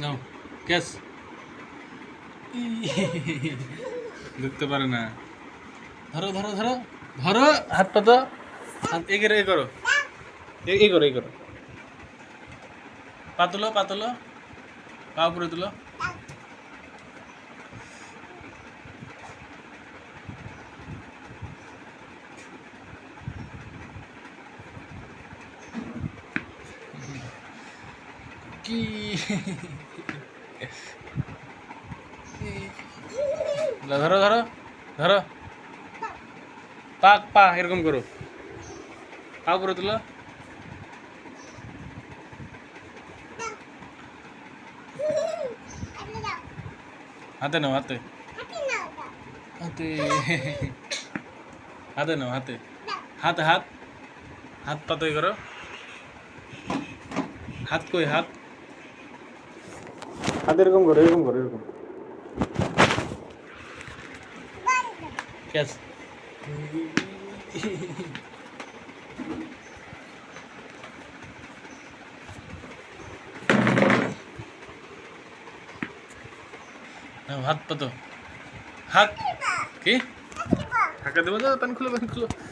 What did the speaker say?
নাও cash ধরতে পারে না। ধরো ধরো ধরো। ধরো। হাত পাতো হাত এই করো এই করো। এই করো এই করো। পাতলো পাতলো পা পা উপরে তুলো। কি? ধরো ধরো ধরো। পা পা, এরকম করো। পা উপরে তুলো। হাতে নাও, হাতে। হাতে। হাতে নাও, হাতে। হাত হাত। হাত পাতই করো। হাত কই, হাত? হাত এরকম করো এরকম করো এরকম। হাত পাতো। হাত। কি? ঢাকা দেবো তো প্যান খুলো প্যান খুলো।